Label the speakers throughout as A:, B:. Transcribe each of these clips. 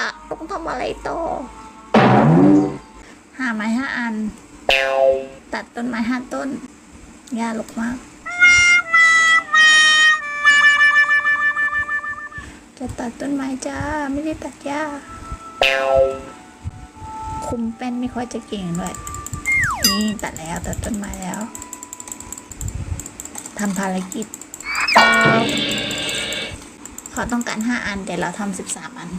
A: าใจอะต้องทำอะไรต่อ หาไม้ห้าอัน ตัดต้นไม้ห้าต้นหญ้าลกมาก จะตัดต้นไม้จ้า ไม่ได้ตัดหญ้า คุมเป็นไม่ค่อยจะเก่งด้วย นี่ตัดแล้วตัดต้นไม้แล้วทำภารกิจเขาต้องการห้าอันแต่เราทำสิบสามอัน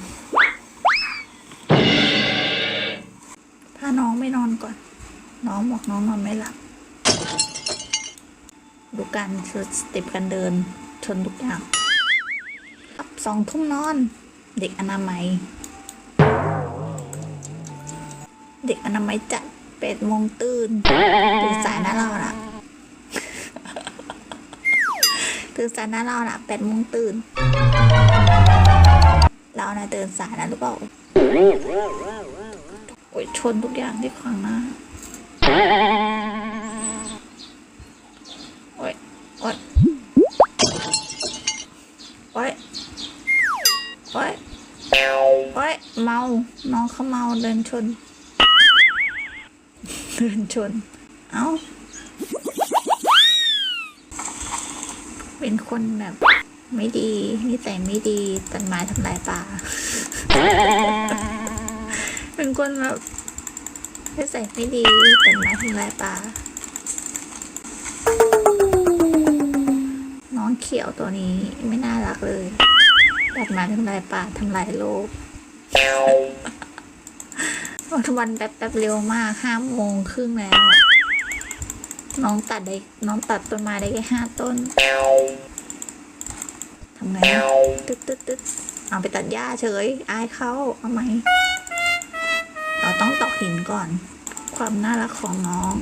A: นองไม่นอนก่อน น้องบอกน้องนอนไม่หลับ ดูการสเต็ปการเดินชนทุกอย่างครับสองทุ่มนอน เด็กอนามัย เด็กอนามัยจัดแปดโมงตื่นตื่นสายนะเราน่ะตื่นสายนะเราน่ะแปดโมงตื่น เราน่ะตื่นสายนะหรือเปล่า ยชนทุกอย่างที่ขวางหน้าโอ้ยโอ้ยโอ้ยโอ้ยโอ้ยเมา น้องเขาเมาเดินชน เดินชน เอ้า เป็นคนแบบไม่ดีนิสัยไม่ดีตัดไม้ทำลายป่า เป็นคนแบบนิสัยไม่ดีตัดไม้ทำลายป่าน้องเขียวตัวนี้ไม่น่ารักเลยตัดม้ทำลายป่าทำลายโลกวันวันแป๊บแป๊บเร็วมากห้าโมงครึ่งแล้ว น้องตัดได้ น้องตัดต้นไม้ได้แค่ห้าต้นทำไงอะตึ๊ดตึ๊ดตึ๊ดเอาไปตัดหญ้าเฉย อายเขาเอาไหม เหินก่อน ความน่ารักของน้อง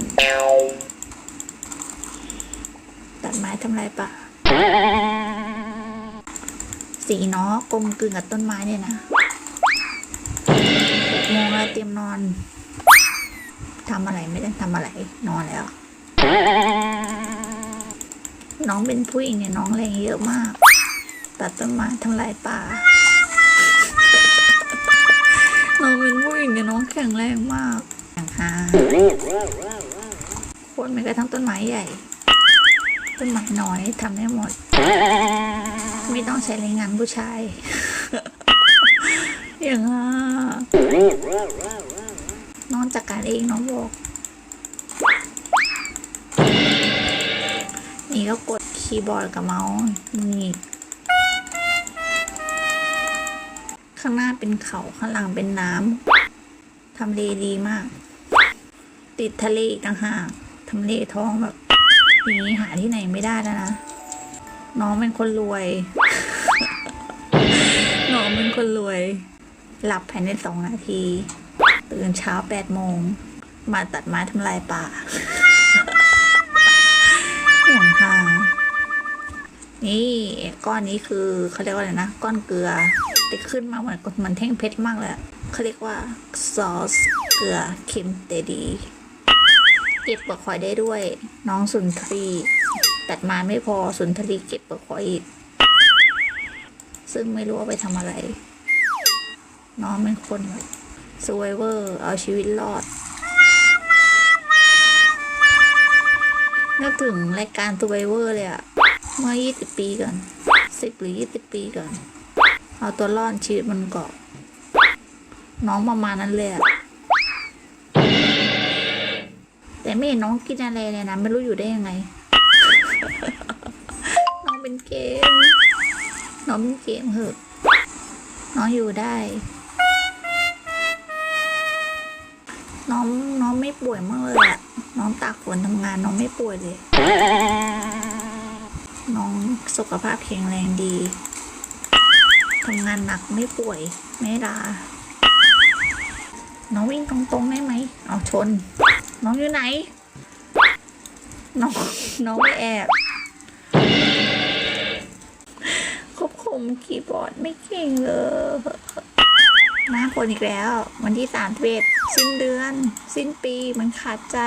A: ตัดไม้ทำลายป่าสีน้องกลมกลืนกับต้นไม้เนี่ยนะหกโมงแล้วเตรียมนอนทำอะไรไม่ได้ทำอะไร นอนแล้ว น้องเป็นผู้หญิงเนี่ยน้องแรงเยอะมาก ตัดต้นไม้ทำลายป่า น้องเป็นผู้หญิงเนี่ยน้องแข็งแรงมากอย่างฮาโคนไม่กระทั่งต้นไม้ใหญ่ ต้นไม้น้อยทำได้หมด ไม่ต้องใช้แรงงานผู้ชาย อย่างฮาน้องจัดการเองน้องบอกนี่ก็กดคีย์บอร์ดกับเมาส์นี่ ข้างหน้าเป็นเขาข้างหลังเป็นน้ำทำเลดีมาก ติดทะเลอีกต่างหากทำเลท้องแบบนี้หาที่ไหนไม่ได้แล้วนะน้องเป็นคนรวย น้องเป็นคนรวย หลับภายในสองนาที ตื่นเช้าแปดโมง มาตัดไม้ทำลายป่า อย่างฮา นี่ก้อนนี้คือเขาเรียกว่าอะไรนะก้อนเกลือแต่ขึ้นมาเหมือนเหมือนแท่งเพชรมากเลยเขาเรียกว่าซอสเกลือเค็มแต่ดีเก็บเปลือกหอยได้ด้วย น้องสุนทรีตัดมาไม่พอสุนทรีเก็บเปลือกหอยอีก ซึ่งไม่รู้ว่าไปทำอะไร น้องเป็นคนแบบซวเวอร์เอาชีวิตรอดนึกถึงรายการ Survivor เลยอะ เมื่อ 20 ปีก่อน 10 หรือ 20 ปีก่อน เอาตัวรอดชีวิตมันเกาะน้องประมาณนั้นเลยอะแต่ไม่เห็นน้องกินอะไรเลยนะ ไม่รู้อยู่ได้ยังไง น้องเป็นเกม น้องเป็นเกมเหอะ น้องอยู่ได้ น้องน้องไม่ป่วยมากเลยอะน้องตากฝนทำงานน้องไม่ป่วยเลย น้องสุขภาพแข็งแรงดีทำงานหนักไม่ป่วย ไม่ลา น้องวิ่งตรงๆได้ไหม เอาชน น้องอยู่ไหน น้องน้องไปแอบควบคุมคีย์บอร์ดไม่เก่งเลยหน้าคนอีกแล้ว วันที่สามเวทสิ้นเดือน สิ้นปีมันขาดใจ